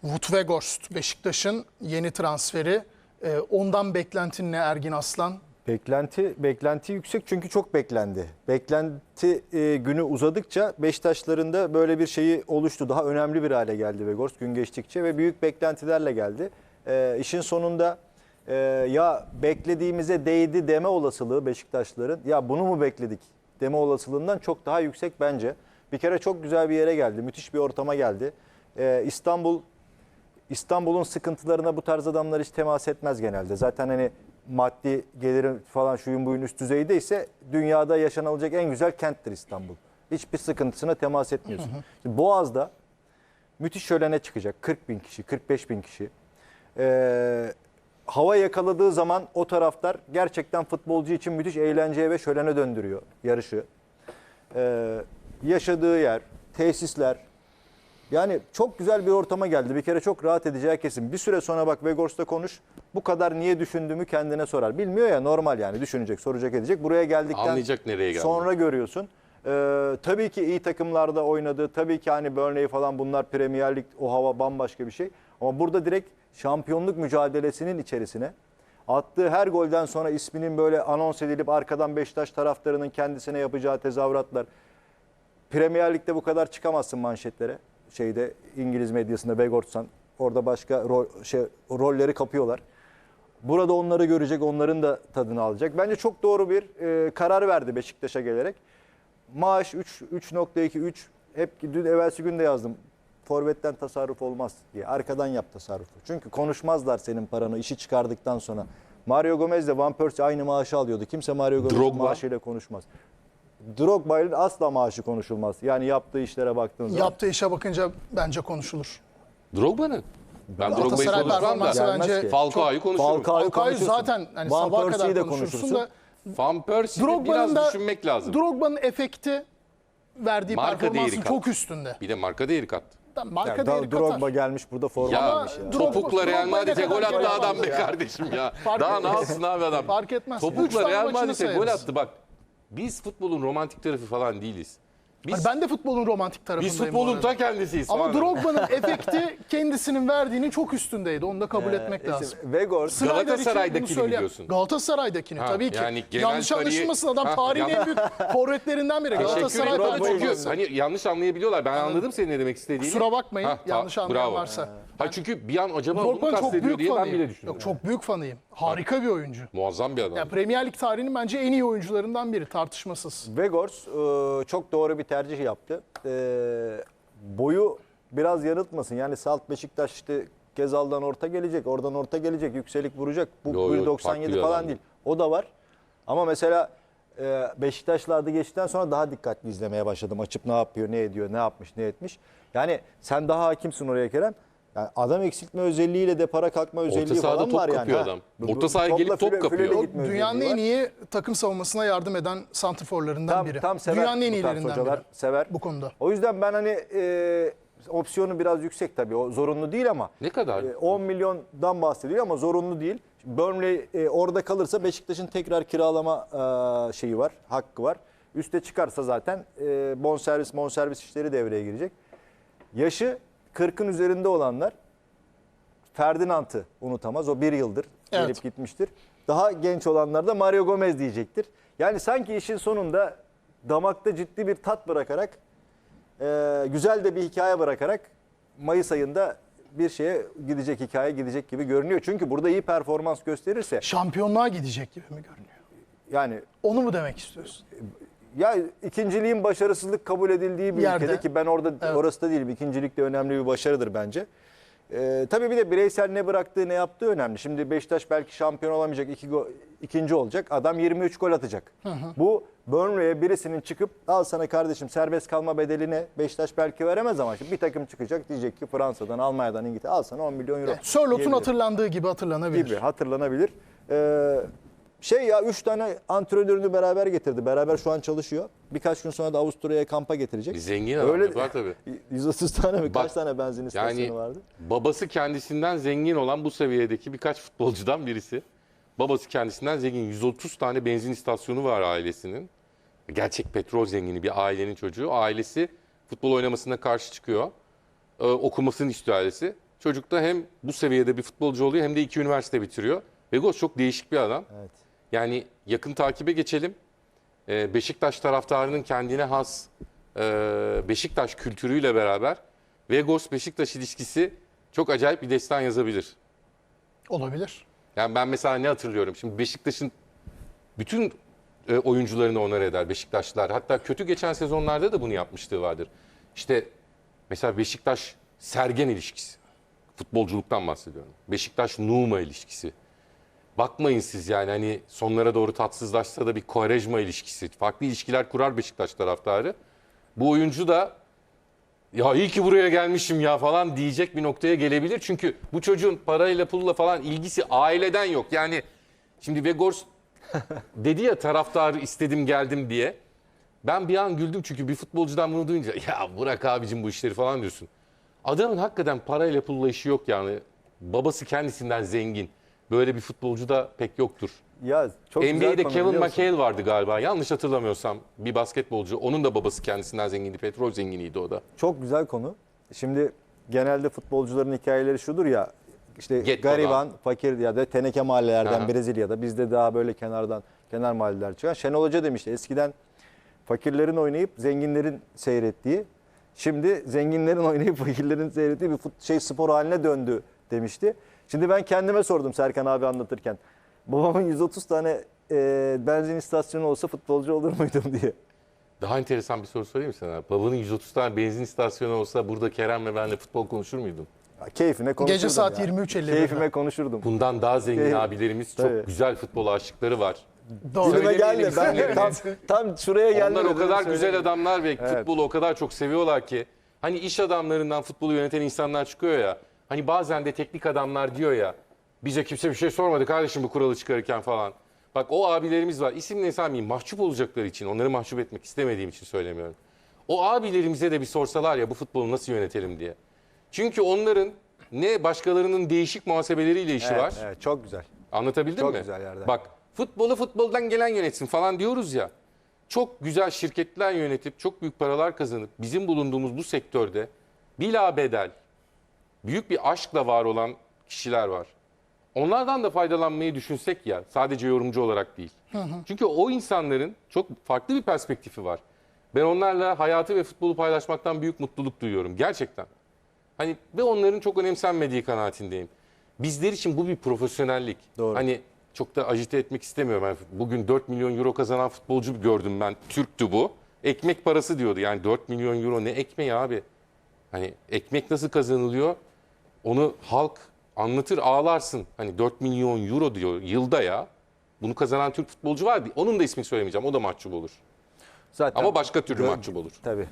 Wout Weghorst Beşiktaş'ın yeni transferi. Ee, ondan beklentin ne Ergin Aslan? Beklenti beklenti yüksek çünkü çok beklendi. Beklenti e, günü uzadıkça Beşiktaşların da böyle bir şeyi oluştu. Daha önemli bir hale geldi Vegors gün geçtikçe ve büyük beklentilerle geldi. E, işin sonunda e, ya beklediğimize değdi deme olasılığı Beşiktaşların ya bunu mu bekledik deme olasılığından çok daha yüksek bence. Bir kere çok güzel bir yere geldi. Müthiş bir ortama geldi. E, İstanbul İstanbul'un sıkıntılarına bu tarz adamlar hiç temas etmez genelde. Zaten hani maddi gelirin falan şuyun buyun üst düzeyde ise dünyada yaşanılacak en güzel kenttir İstanbul. Hiçbir sıkıntısına temas etmiyorsun. Şimdi Boğaz'da müthiş şölene çıkacak. 40 bin kişi, 45 bin kişi. Ee, hava yakaladığı zaman o taraftar gerçekten futbolcu için müthiş eğlenceye ve şölene döndürüyor yarışı. Ee, yaşadığı yer, tesisler, yani çok güzel bir ortama geldi. Bir kere çok rahat edeceği kesin. Bir süre sonra bak Vegors'ta konuş. Bu kadar niye düşündüğümü kendine sorar. Bilmiyor ya normal yani düşünecek, soracak edecek. Buraya geldikten Anlayacak nereye geldi. sonra görüyorsun. Ee, tabii ki iyi takımlarda oynadı. Tabii ki hani Burnley falan bunlar Premier Lig o hava bambaşka bir şey. Ama burada direkt şampiyonluk mücadelesinin içerisine attığı her golden sonra isminin böyle anons edilip arkadan Beşiktaş taraftarının kendisine yapacağı tezahüratlar. Premier Lig'de bu kadar çıkamazsın manşetlere. Şeyde İngiliz medyasında Begortsan orada başka rol, şey, rolleri kapıyorlar. Burada onları görecek, onların da tadını alacak. Bence çok doğru bir e, karar verdi Beşiktaş'a gelerek. Maaş 3 3.2 3 hep dün evvelsi gün de yazdım. Forvetten tasarruf olmaz diye. Arkadan yap tasarrufu. Çünkü konuşmazlar senin paranı işi çıkardıktan sonra. Mario Gomez de Van Persie aynı maaşı alıyordu. Kimse Mario Gomez'in maaşıyla konuşmaz. Drogba'nın asla maaşı konuşulmaz. Yani yaptığı işlere baktığın zaman. Yaptığı işe bakınca bence konuşulur. Drogba'nın. Ben Drogba'yı Galatasaray konuşmam performansı da. Gelmez bence. Falcao'yu konuşurum. Falcao'yu Falcao'yu konuşursun. zaten hani Van sabaha Persie'yi kadar konuşursun konuşursun. da Van Persie'yi biraz Drogba'nın da düşünmek lazım. Drogba'nın efekti verdiği Marka performansın değeri çok üstünde. Bir de marka değeri kattı. Tam Marka Yani değeri Drogba katar. gelmiş burada forma Ya giymiş ya. Drogba- topukla Real Drogba'ya Madrid'e gol attı adam be ya. kardeşim ya. Fark Daha ne etmez. yapsın abi adam? Fark etmez. Üç Topukla tane Real maçını Madrid'e gol sayarız. attı bak. Biz futbolun romantik tarafı falan değiliz. Biz, Hani ben de futbolun romantik tarafındayım. biz bu futbolun arada. ta kendisiyiz. Ama falan. Drogba'nın efekti kendisinin verdiğinin çok üstündeydi. Onu da kabul etmek Ee, lazım. Vegors Snyder için Galatasaray'dakini söyleyen- biliyorsun. Galatasaray'dakini Ha, tabii ki. yani genel yanlış kariyer- anlaşılmasın adam Ha, tarihin en büyük forvetlerinden biri. Teşekkür Galatasaray ederim. Çünkü hani yanlış anlayabiliyorlar. Ben anladım senin ne demek istediğini. Kusura bakmayın yanlış anlayan varsa. Ha çünkü bir an acaba bunu Drogba'nın çok kastediyor büyük diye ben fanıyım. bile düşündüm. Yok çok büyük fanıyım. Harika bir oyuncu. Muazzam bir adam. Ya Premier Lig tarihinin bence en iyi oyuncularından biri tartışmasız. Vegors e, çok doğru bir tercih yaptı. E, boyu biraz yanıltmasın. Yani Salt Beşiktaş işte Gezal'dan orta gelecek, oradan orta gelecek, yükselik vuracak. Bu Yo, yo, 1.97 farklı bir falan adam. değil. O da var. Ama mesela e, Beşiktaş'la adı geçtikten sonra daha dikkatli izlemeye başladım. Açıp ne yapıyor, ne ediyor, ne yapmış, ne etmiş. Yani sen daha hakimsin oraya Kerem. Yani adam eksiltme özelliğiyle de para kalkma özelliği sahada falan top var yani. kapıyor ha. adam. Bu- Orta sahaya topla gelip top füle- kapıyor. fülele O gitme Dünyanın özelliği en var. iyi takım savunmasına yardım eden santrforlarından tam, biri. Tam sever Dünyanın en bu tarz iyilerinden hocalar biri. sever. Bu konuda. O yüzden ben hani e, opsiyonu biraz yüksek tabii. O zorunlu değil ama. Ne kadar? E, 10 milyondan bahsediyor ama zorunlu değil. Burnley e, orada kalırsa Beşiktaş'ın tekrar kiralama e, şeyi var, hakkı var. Üste çıkarsa zaten e, bonservis bonservis işleri devreye girecek. Yaşı 40'ın üzerinde olanlar Ferdinand'ı unutamaz. O bir yıldır Evet. gelip gitmiştir. Daha genç olanlar da Mario Gomez diyecektir. Yani sanki işin sonunda damakta ciddi bir tat bırakarak, e, güzel de bir hikaye bırakarak Mayıs ayında bir şeye gidecek hikaye gidecek gibi görünüyor. Çünkü burada iyi performans gösterirse Şampiyonluğa gidecek gibi mi görünüyor? yani Onu mu demek istiyorsun? Ya ikinciliğin başarısızlık kabul edildiği bir Yerde. ülkede ki ben orada Evet. orası da değilim. İkincilik de önemli bir başarıdır bence. Ee, tabii bir de bireysel ne bıraktığı ne yaptığı önemli. Şimdi Beşiktaş belki şampiyon olamayacak, iki go- ikinci olacak. Adam 23 gol atacak. Bu Burnley'e birisinin çıkıp al sana kardeşim serbest kalma bedeline Beşiktaş belki veremez ama şimdi bir takım çıkacak diyecek ki Fransa'dan, Almanya'dan, İngiltere al sana 10 milyon euro. Sörlot'un diyebilir hatırlandığı gibi hatırlanabilir. gibi hatırlanabilir. Ee, şey ya 3 tane antrenörünü beraber getirdi. Beraber şu an çalışıyor. Birkaç gün sonra da Avusturya'ya kampa getirecek. Zengin adam yapar tabii. 130 tane mi? Bak, Kaç tane benzin istasyonu Yani vardı? babası kendisinden zengin olan bu seviyedeki birkaç futbolcudan birisi. Babası kendisinden zengin. 130 tane benzin istasyonu var ailesinin. Gerçek petrol zengini bir ailenin çocuğu. Ailesi futbol oynamasına karşı çıkıyor. Ee, okumasını istiyor ailesi. Çocuk da hem bu seviyede bir futbolcu oluyor hem de iki üniversite bitiriyor. Vegos çok değişik bir adam. Evet. Yani yakın takibe geçelim. Ee, Beşiktaş taraftarının kendine has e, Beşiktaş kültürüyle beraber Vegos Beşiktaş ilişkisi çok acayip bir destan yazabilir. Olabilir. Yani ben mesela ne hatırlıyorum? Şimdi Beşiktaş'ın bütün e, oyuncularını onar eder Beşiktaşlılar. Hatta kötü geçen sezonlarda da bunu yapmışlığı vardır. İşte mesela Beşiktaş Sergen ilişkisi. Futbolculuktan bahsediyorum. Beşiktaş Numa ilişkisi. Bakmayın siz yani hani sonlara doğru tatsızlaşsa da bir Kovarejma ilişkisi. Farklı ilişkiler kurar Beşiktaş taraftarı. Bu oyuncu da ya iyi ki buraya gelmişim ya falan diyecek bir noktaya gelebilir. Çünkü bu çocuğun parayla pulla falan ilgisi aileden yok. Yani şimdi Vegors dedi ya taraftarı istedim geldim diye. Ben bir an güldüm çünkü bir futbolcudan bunu duyunca ya bırak abicim bu işleri falan diyorsun. Adamın hakikaten parayla pulla işi yok yani. Babası kendisinden zengin. Böyle bir futbolcu da pek yoktur. Ya çok NBA'de Kevin? McHale vardı galiba. Yanlış hatırlamıyorsam bir basketbolcu. Onun da babası kendisinden zengindi. Petrol zenginiydi o da. Çok güzel konu. Şimdi genelde futbolcuların hikayeleri şudur ya. işte Getto'dan. gariban, fakir ya da teneke mahallelerden Aha. Brezilya'da bizde daha böyle kenardan kenar mahalleler çıkan. Şenol Hoca demişti eskiden fakirlerin oynayıp zenginlerin seyrettiği şimdi zenginlerin oynayıp fakirlerin seyrettiği bir şey spor haline döndü demişti. Şimdi ben kendime sordum Serkan abi anlatırken. Babamın 130 tane e, benzin istasyonu olsa futbolcu olur muydum diye. Daha enteresan bir soru sorayım sana? Babanın 130 tane benzin istasyonu olsa burada Kerem'le benle futbol konuşur muydun? Ya Keyfime konuşurdum Gece saat ya. 23.50'de. Keyfime konuşurdum. Bundan daha zengin Şey, abilerimiz çok tabii. güzel futbol aşıkları var. Doğru. Dilime geldi. Ben de tam, tam şuraya geldi. Onlar o kadar güzel adamlar ve Evet. futbolu o kadar çok seviyorlar ki. Hani iş adamlarından futbolu yöneten insanlar çıkıyor ya. Hani bazen de teknik adamlar diyor ya. Bize kimse bir şey sormadı kardeşim bu kuralı çıkarırken falan. Bak o abilerimiz var. İsimle saymayayım. Mahcup olacakları için. Onları mahcup etmek istemediğim için söylemiyorum. O abilerimize de bir sorsalar ya bu futbolu nasıl yönetelim diye. Çünkü onların ne başkalarının değişik muhasebeleriyle işi Evet, var. evet, çok güzel. Anlatabildim Çok mi? güzel yerden. Bak futbolu futboldan gelen yönetsin falan diyoruz ya. Çok güzel şirketler yönetip çok büyük paralar kazanıp bizim bulunduğumuz bu sektörde bila bedel büyük bir aşkla var olan kişiler var. Onlardan da faydalanmayı düşünsek ya sadece yorumcu olarak değil. Çünkü o insanların çok farklı bir perspektifi var. Ben onlarla hayatı ve futbolu paylaşmaktan büyük mutluluk duyuyorum gerçekten. Hani ve onların çok önemsenmediği kanaatindeyim. Bizler için bu bir profesyonellik. Doğru. Hani çok da ajite etmek istemiyorum. Yani bugün 4 milyon euro kazanan futbolcu gördüm ben. Türktü bu. Ekmek parası diyordu. Yani 4 milyon euro ne ekmeği abi? Hani ekmek nasıl kazanılıyor? Onu halk anlatır ağlarsın. Hani 4 milyon euro diyor yılda ya. Bunu kazanan Türk futbolcu var. Onun da ismini söylemeyeceğim. O da mahcup olur. Zaten Ama başka türlü mahcup olur. Tabii.